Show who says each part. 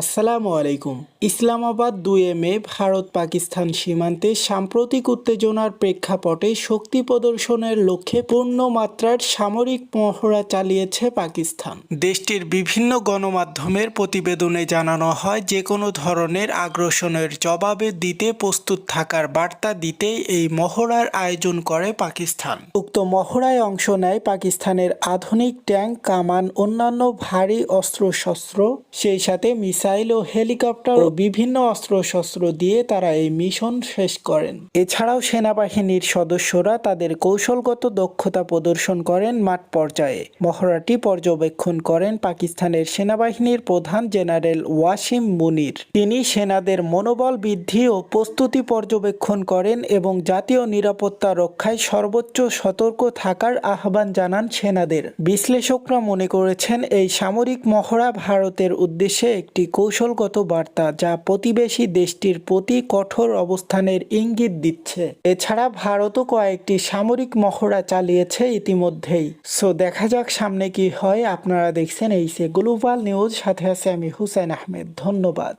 Speaker 1: আসসালামু আলাইকুম। ইসলামাবাদ দুয়ে মে ভারত পাকিস্তান সীমান্তে সাম্প্রতিক উত্তেজনার প্রেক্ষাপটে শক্তি প্রদর্শনের লক্ষ্যে পূর্ণমাত্রার সামরিক মহড়া চালিয়েছে পাকিস্তান। দেশটির বিভিন্ন গণমাধ্যমের প্রতিবেদনে জানানো হয় যে কোনো ধরনের আগ্রাসনের জবাবে দিতে, প্রস্তুত থাকার বার্তা দিতেই এই মহড়ার আয়োজন করে পাকিস্তান। উক্ত মহড়ায় অংশ নেয় পাকিস্তানের আধুনিক ট্যাঙ্ক, কামান, অন্যান্য ভারী অস্ত্রশস্ত্র, সেই সাথে মিসাইল ও হেলিকপ্টার ও বিভিন্ন অস্ত্রশস্ত্র দিয়ে তারা এই মিশন শেষ করেন। এছাড়াও সেনাবাহিনীর সদস্যরা তাদের কৌশলগত দক্ষতা প্রদর্শন করেন মাঠ পর্যায়ে। মহড়াটি পর্যবেক্ষণ করেন পাকিস্তানের সেনাবাহিনীর প্রধান জেনারেল ওয়াসিম মুনির। তিনি সেনাদের মনোবল বৃদ্ধি ও প্রস্তুতি পর্যবেক্ষণ করেন এবং জাতীয় নিরাপত্তা রক্ষায় সর্বোচ্চ সতর্ক থাকার আহ্বান জানান সেনাদের। বিশ্লেষকরা মনে করেছেন, এই সামরিক মহড়া ভারতের উদ্দেশ্যে একটি কৌশলগত বার্তা যা প্রতিবেশী দেশটির প্রতি কঠোর অবস্থানের ইঙ্গিত দিচ্ছে। এছাড়া ভারতও কয়েকটি সামরিক মহড়া চালিয়েছে ইতিমধ্যেই। সো, দেখা যাক সামনে কি হয়। আপনারা দেখছেন এই সে গ্লোবাল নিউজ সাথে আছে আমি হুসেন আহমেদ। ধন্যবাদ।